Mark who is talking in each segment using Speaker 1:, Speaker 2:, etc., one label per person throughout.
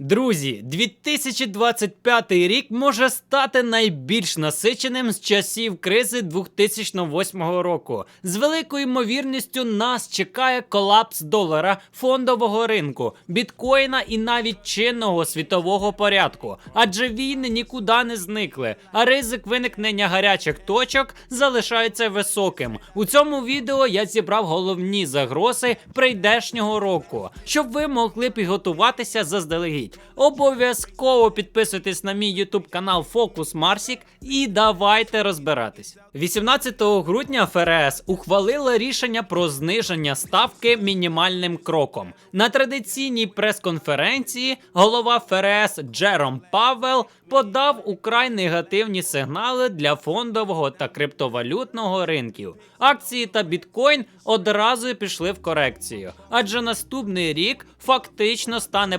Speaker 1: Друзі, 2025 рік може стати найбільш насиченим з часів кризи 2008 року. З великою ймовірністю нас чекає колапс долара, фондового ринку, біткоїна і навіть чинного світового порядку. Адже війни нікуди не зникли, а ризик виникнення гарячих точок залишається високим. У цьому відео я зібрав головні загрози прийдешнього року, щоб ви могли підготуватися заздалегідь. Обов'язково підписуйтесь на мій YouTube канал Фокус Марсік і давайте розбиратись. 18 грудня ФРС ухвалила рішення про зниження ставки мінімальним кроком. На традиційній прес-конференції голова ФРС Джером Павел подав украй негативні сигнали для фондового та криптовалютного ринків. Акції та біткоін одразу пішли в корекцію, адже наступний рік фактично стане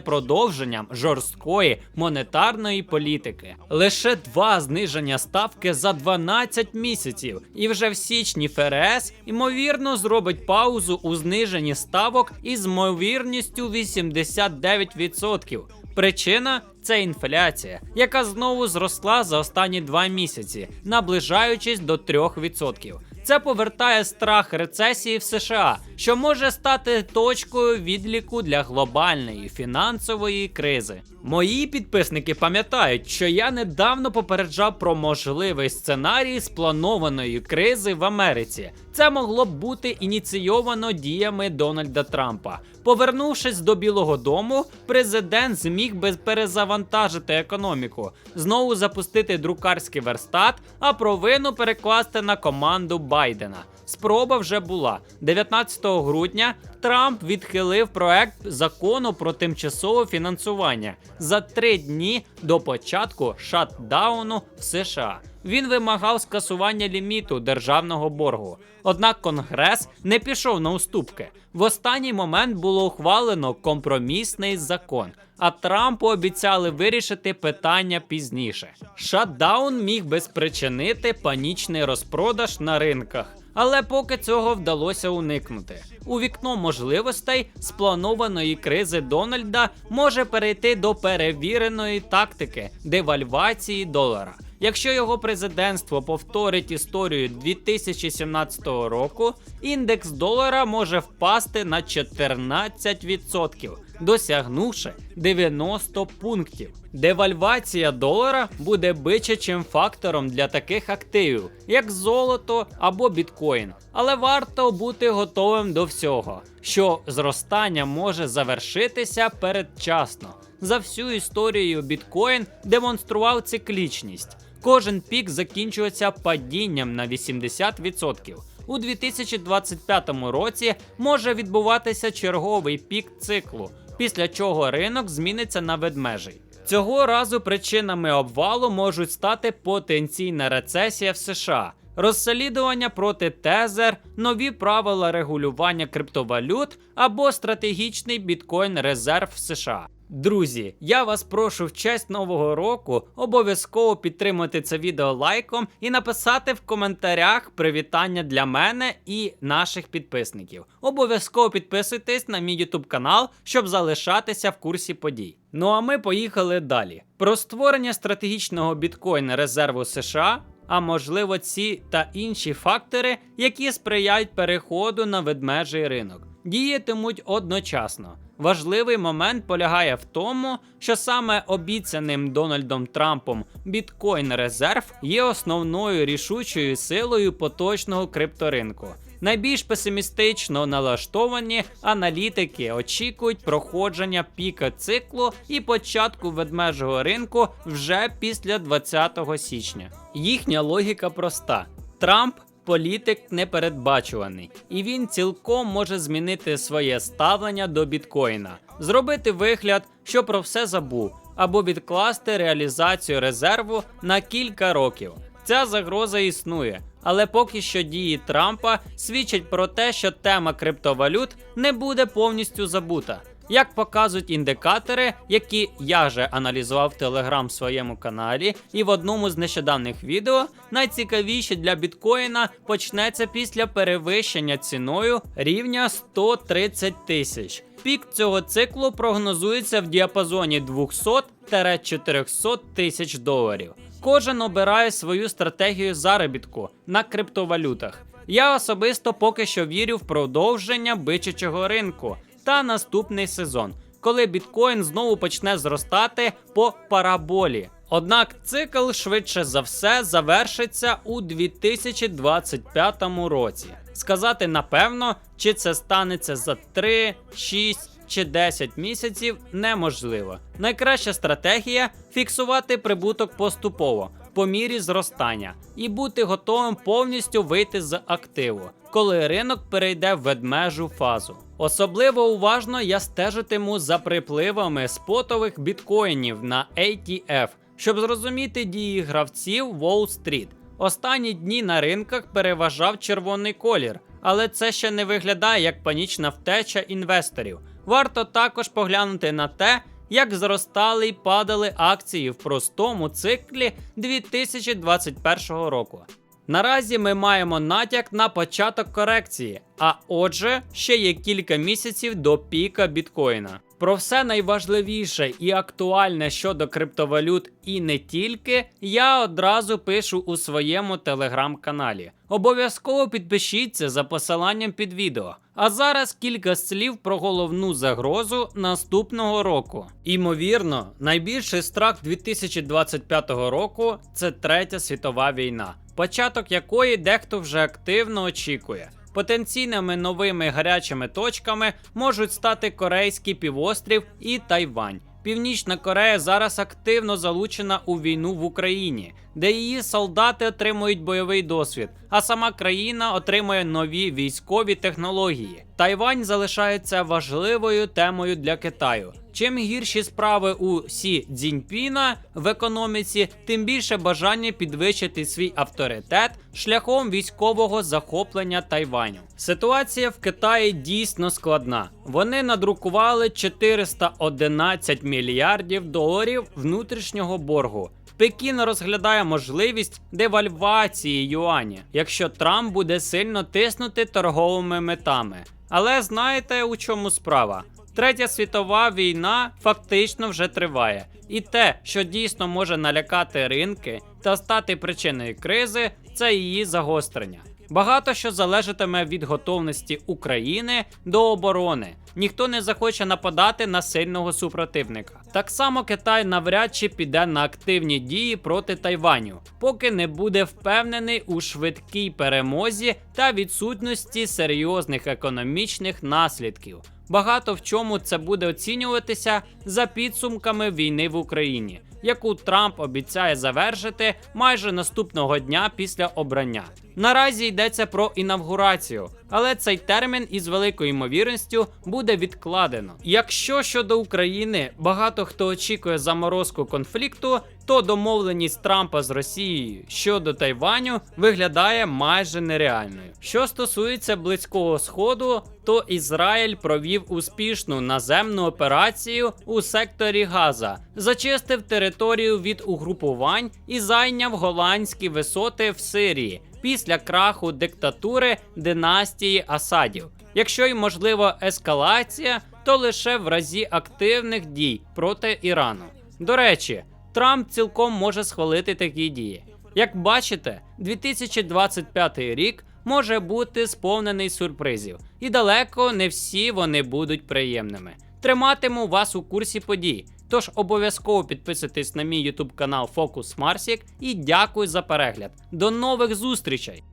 Speaker 1: продовженням жорсткої монетарної політики. Лише два зниження ставки за 12 місяців, і вже в січні ФРС ймовірно зробить паузу у зниженні ставок із ймовірністю 89%. Причина це інфляція, яка знову зросла за останні два місяці, наближаючись до 3%. Це повертає страх рецесії в США, що може стати точкою відліку для глобальної фінансової кризи. Мої підписники пам'ятають, що я недавно попереджав про можливий сценарій спланованої кризи в Америці. Це могло б бути ініційовано діями Дональда Трампа. Повернувшись до Білого Дому, президент зміг би перезавантажити економіку, знову запустити друкарський верстат, а провину перекласти на команду Байдена. Спроба вже була 19 грудня. Трамп відхилив проект закону про тимчасове фінансування за три дні до початку шатдауну в США. Він вимагав скасування ліміту державного боргу. Однак Конгрес не пішов на уступки. В останній момент було ухвалено компромісний закон. А Трампу обіцяли вирішити питання пізніше. Шатдаун міг би спричинити панічний розпродаж на ринках, але поки цього вдалося уникнути. У вікно можливостей спланованої кризи Дональда може перейти до перевіреної тактики девальвації долара. Якщо його президентство повторить історію 2017 року, індекс долара може впасти на 14%, досягнувши 90 пунктів. Девальвація долара буде бичачим фактором для таких активів, як золото або біткоін. Але варто бути готовим до всього, що зростання може завершитися передчасно. За всю історію біткоін демонстрував циклічність. Кожен пік закінчується падінням на 80%. У 2025 році може відбуватися черговий пік циклу, після чого ринок зміниться на ведмежий. Цього разу причинами обвалу можуть стати потенційна рецесія в США, розслідування проти Тезер, нові правила регулювання криптовалют або стратегічний біткоін резерв в США. Друзі, я вас прошу в честь нового року обов'язково підтримати це відео лайком і написати в коментарях привітання для мене і наших підписників. Обов'язково підписуйтесь на мій YouTube канал, щоб залишатися в курсі подій. Ну а ми поїхали далі. Про створення стратегічного біткоін резерву США. А можливо, ці та інші фактори, які сприяють переходу на ведмежий ринок, діятимуть одночасно. Важливий момент полягає в тому, що саме обіцяним Дональдом Трампом біткоін резерв є основною рішучою силою поточного крипторинку. Найбільш песимістично налаштовані аналітики очікують проходження піка циклу і початку ведмежого ринку вже після 20 січня. Їхня логіка проста: Трамп політик непередбачуваний, і він цілком може змінити своє ставлення до біткоїна, зробити вигляд, що про все забув, або відкласти реалізацію резерву на кілька років. Ця загроза існує, але поки що дії Трампа свідчать про те, що тема криптовалют не буде повністю забута. Як показують індикатори, які я вже аналізував в Телеграм в своєму каналі, і в одному з нещодавних відео найцікавіше для біткоїна почнеться після перевищення ціною рівня 130 тисяч. Пік цього циклу прогнозується в діапазоні 200-400 тисяч доларів. Кожен обирає свою стратегію заробітку на криптовалютах. Я особисто поки що вірю в продовження бичачого ринку та наступний сезон, коли біткоін знову почне зростати по параболі. Однак цикл швидше за все завершиться у 2025 році. Сказати напевно, чи це станеться за 3, 6 чи 10 місяців неможливо. Найкраща стратегія фіксувати прибуток поступово по мірі зростання і бути готовим повністю вийти з активу, коли ринок перейде в ведмежу фазу. Особливо уважно я стежитиму за припливами спотових біткоїнів на ATF, щоб зрозуміти дії гравців Wall-Street. Останні дні на ринках переважав червоний колір, але це ще не виглядає як панічна втеча інвесторів. Варто також поглянути на те, як зростали і падали акції в простому циклі 2021 року. Наразі ми маємо натяк на початок корекції, а отже, ще є кілька місяців до піка біткоїна. Про все найважливіше і актуальне щодо криптовалют і не тільки, я одразу пишу у своєму телеграм-каналі. Обов'язково підпишіться за посиланням під відео. А зараз кілька слів про головну загрозу наступного року. Імовірно, найбільший страх 2025 року це третя світова війна, початок якої дехто вже активно очікує. Потенційними новими гарячими точками можуть стати Корейський півострів і Тайвань. Північна Корея зараз активно залучена у війну в Україні, де її солдати отримують бойовий досвід, а сама країна отримує нові військові технології. Тайвань залишається важливою темою для Китаю. Чим гірші справи у Сі Цзіньпіна в економіці, тим більше бажання підвищити свій авторитет шляхом військового захоплення Тайваню. Ситуація в Китаї дійсно складна. Вони надрукували 411 мільярдів доларів внутрішнього боргу. Пекін розглядає можливість девальвації юані, якщо Трамп буде сильно тиснути торговими метами. Але знаєте, у чому справа? Третя світова війна фактично вже триває, і те, що дійсно може налякати ринки та стати причиною кризи, це її загострення. Багато що залежатиме від готовності України до оборони. Ніхто не захоче нападати на сильного супротивника. Так само Китай навряд чи піде на активні дії проти Тайваню, поки не буде впевнений у швидкій перемозі та відсутності серйозних економічних наслідків. Багато в чому це буде оцінюватися за підсумками війни в Україні, яку Трамп обіцяє завершити майже наступного дня після обрання. Наразі йдеться про інавгурацію, але цей термін із великою ймовірністю буде відкладено. Якщо щодо України багато хто очікує заморозку конфлікту, то домовленість Трампа з Росією щодо Тайваню виглядає майже нереальною. Що стосується близького сходу, то Ізраїль провів успішну наземну операцію у секторі Газа, зачистив територію від угрупувань і зайняв голландські висоти в Сирії після краху диктатури династії Асадів. Якщо й можлива ескалація, то лише в разі активних дій проти Ірану. До речі, Трамп цілком може схвалити такі дії. Як бачите, 2025 рік може бути сповнений сюрпризів, і далеко не всі вони будуть приємними. Триматиму вас у курсі подій. Тож обов'язково підписуйтесь на мій YouTube канал Focus Марсік і дякую за перегляд. До нових зустрічей!